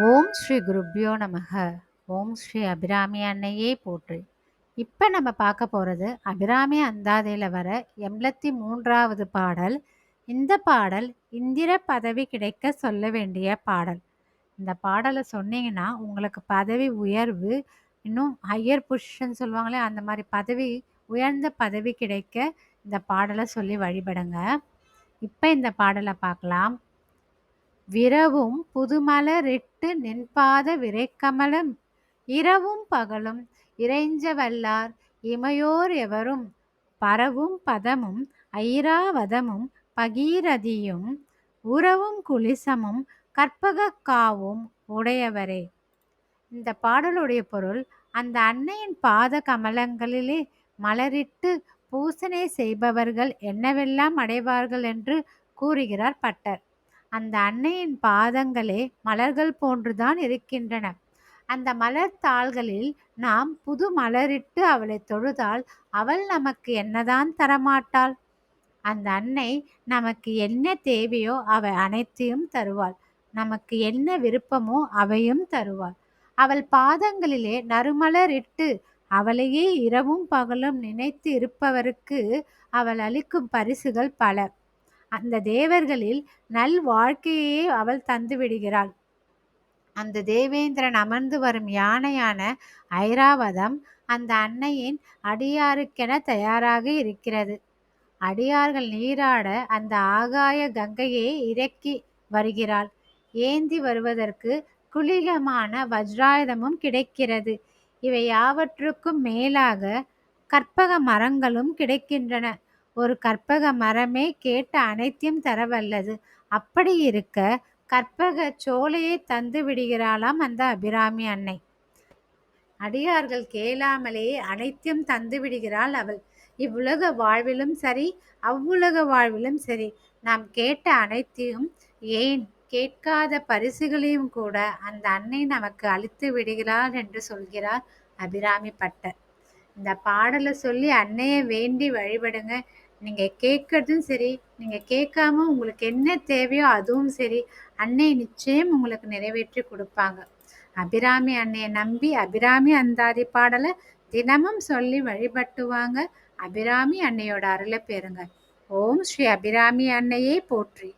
ஓம் ஸ்ரீ குருப்யோ நமக. ஓம் ஸ்ரீ அபிராமி அன்னையே போற்று. இப்போ நம்ம பார்க்க போகிறது அபிராமி அந்தாதையில் வர எண்பத்தி மூன்றாவது பாடல். இந்த பாடல் இந்திர பதவி கிடைக்க சொல்ல வேண்டிய பாடல். இந்த பாடலை சொன்னீங்கன்னா உங்களுக்கு பதவி உயர்வு இன்னும் ஹையர் பொசிஷன் சொல்லுவாங்களே அந்த மாதிரி பதவி உயர்ந்த பதவி கிடைக்க இந்த பாடலை சொல்லி வழிபடுங்க. இப்போ இந்த பாடலை பார்க்கலாம். விரவும் புதுமலரிட்டு நின்பாத விரைக்கமலம். இரவும் பகலும் இறைஞ்ச வல்லார் இமையோர் எவரும். பரவும் பதமும் ஐராவதமும் பகீரதியும். உறவும் குளிசமும் கற்பகக்காவும் உடையவரே. இந்த பாடலுடைய பொருள் அந்த அன்னையின் பாத கமலங்களிலே மலரிட்டு பூசனை செய்பவர்கள் என்னவெல்லாம் அடைவார்கள் என்று கூறுகிறார் பட்டர். அந்த அன்னையின் பாதங்களே மலர்கள் போன்றுதான் இருக்கின்றன. அந்த மலர் தாள்களில் நாம் புது மலரிட்டு அவளை தொழுதால் அவள் நமக்கு என்னதான் தரமாட்டாள்? அந்த அன்னை நமக்கு என்ன தேவையோ அவை அனைத்தையும் தருவாள். நமக்கு என்ன விருப்பமோ அவையும் தருவாள். அவள் பாதங்களிலே நறுமலரிட்டு அவளையே இரவும் பகலும் நினைத்து இருப்பவருக்கு அவள் அளிக்கும் பரிசுகள் பல. அந்த தேவர்களில் நல் வாழ்க்கையே அவள் தந்து விடுகிறாள். அந்த தேவேந்திரன் அமர்ந்து வரும் யானையான ஐராவதம் அந்த அன்னையின் அடியாருக்கென தயாராக இருக்கிறது. அடியார்கள் நீராட அந்த ஆகாய கங்கையே இறக்கி வருகிறாள். ஏந்தி வருவதற்கு குளிகமான வஜ்ராயுதமும் கிடைக்கிறது. இவை யாவற்றுக்கும் மேலாக கற்பக மரங்களும் கிடைக்கின்றன. ஒரு கற்பக மரமே கேட்ட அனைத்தையும் தரவல்லது. அப்படி இருக்க கற்பக சோலையை தந்து விடுகிறாளாம் அந்த அபிராமி அன்னை. அடியார்கள் கேளாமலேயே அனைத்தையும் தந்து விடுகிறாள் அவள். இவ்வுலக வாழ்விலும் சரி அவ்வுலக வாழ்விலும் சரி நாம் கேட்ட அனைத்தையும் ஏன் கேட்காத பரிசுகளையும் கூட அந்த அன்னை நமக்கு அளித்து விடுகிறாள் என்று சொல்கிறார் அபிராமி பட்டர். இந்த பாடலை சொல்லி அன்னையை வேண்டி வழிபடுங்க. நீங்கள் கேட்கறதும் சரி நீங்கள் கேட்காம உங்களுக்கு என்ன தேவையோ அதுவும் சரி அன்னை நிச்சயம் உங்களுக்கு நிறைவேற்றி கொடுப்பாங்க. அபிராமி அன்னையை நம்பி அபிராமி அந்தாதி பாடலை தினமும் சொல்லி வழிபட்டுவாங்க. அபிராமி அன்னையோட அருளை பெறுங்க. ஓம் ஸ்ரீ அபிராமி அன்னையே போற்றி.